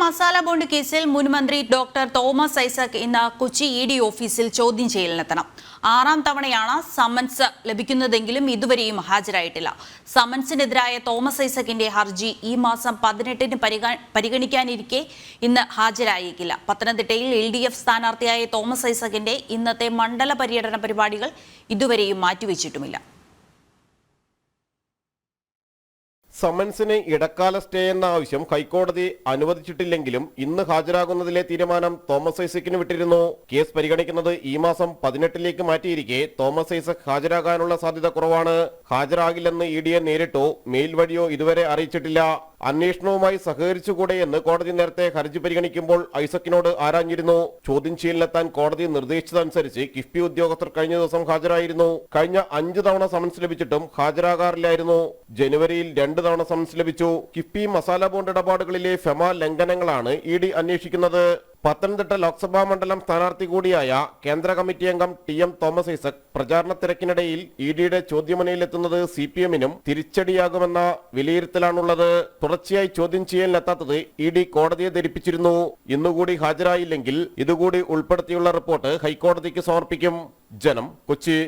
Masala bond കേസിൽ മുൻ മന്ത്രി ഡോക്ടർ തോമസ് ഐസക് ഇന്ന് കൊച്ചി ഇ ഡി ഓഫീസിൽ ചോദ്യം ചെയ്യലിനെത്തണം. ആറാം തവണയാണ് സമൻസ് ലഭിക്കുന്നതെങ്കിലും ഇതുവരെയും ഹാജരായിട്ടില്ല. സമൻസിനെതിരായ തോമസ് ഐസക്കിന്റെ ഹർജി ഈ മാസം പതിനെട്ടിന് പരിഗ- പരിഗണിക്കാനിരിക്കെ ഇന്ന് ഹാജരായേക്കില്ല. പത്തനംതിട്ടയിൽ എൽ ഡി എഫ് സ്ഥാനാർത്ഥിയായ തോമസ് ഐസക്കിന്റെ ഇന്നത്തെ മണ്ഡല പര്യടന പരിപാടികൾ ഇതുവരെയും മാറ്റിവെച്ചിട്ടുമില്ല. സമൻസിന് ഇടക്കാല സ്റ്റേ എന്ന ആവശ്യം ഹൈക്കോടതി അനുവദിച്ചിട്ടില്ലെങ്കിലും ഇന്ന് ഹാജരാകുന്നതിലെ തീരുമാനം തോമസ് ഐസക്കിന് വിട്ടിരുന്നു. കേസ് പരിഗണിക്കുന്നത് ഈ മാസം പതിനെട്ടിലേക്ക് മാറ്റിയിരിക്കെ തോമസ് ഐസക് ഹാജരാകാനുള്ള സാധ്യത കുറവാണ്. ഹാജരാകില്ലെന്ന് ഇ നേരിട്ടോ. മെയിൽ വഴിയോ ഇതുവരെ അറിയിച്ചിട്ടില്ല. അന്വേഷണവുമായി സഹകരിച്ചുകൂടെ എന്ന് കോടതി നേരത്തെ ഹർജി പരിഗണിക്കുമ്പോൾ ഐസക്കിനോട് ആരാഞ്ഞിരുന്നു. ചോദ്യം ചെയ്യലിലെത്താൻ കോടതി നിർദ്ദേശിച്ചതനുസരിച്ച് കിഫ്ബി ഉദ്യോഗസ്ഥർ കഴിഞ്ഞ ദിവസം ഹാജരായിരുന്നു. കഴിഞ്ഞ അഞ്ചു തവണ സമൻസ് ലഭിച്ചിട്ടും ഹാജരാകാറില്ലായിരുന്നു. ജനുവരിയിൽ രണ്ട് തവണ സമൻസ് ലഭിച്ചു. കിഫ്ബി മസാല ബോണ്ട് ഇടപാടുകളിലെ ഫെമ ലംഘനങ്ങളാണ് ഇ ഡി അന്വേഷിക്കുന്നത്. പത്തനംതിട്ട ലോക്സഭാ മണ്ഡലം സ്ഥാനാർത്ഥി കൂടിയായ കേന്ദ്ര കമ്മിറ്റി അംഗം ടി എം തോമസ് ഐസക് പ്രചാരണ തിരക്കിനിടയിൽ ഇ ഡിയുടെ ചോദ്യമുനയിലെത്തുന്നത് സി പി എമ്മിനും തിരിച്ചടിയാകുമെന്ന വിലയിരുത്തലാണുള്ളത്. തുടർച്ചയായി ചോദ്യം ചെയ്യലിനെത്താത്തത് ഇ ഡി കോടതിയെ ധരിപ്പിച്ചിരുന്നു. ഇന്നുകൂടി ഹാജരായില്ലെങ്കിൽ ഇതുകൂടി ഉൾപ്പെടുത്തിയുള്ള റിപ്പോർട്ട് ഹൈക്കോടതിക്ക് സമർപ്പിക്കും. ജനം കൊച്ചി.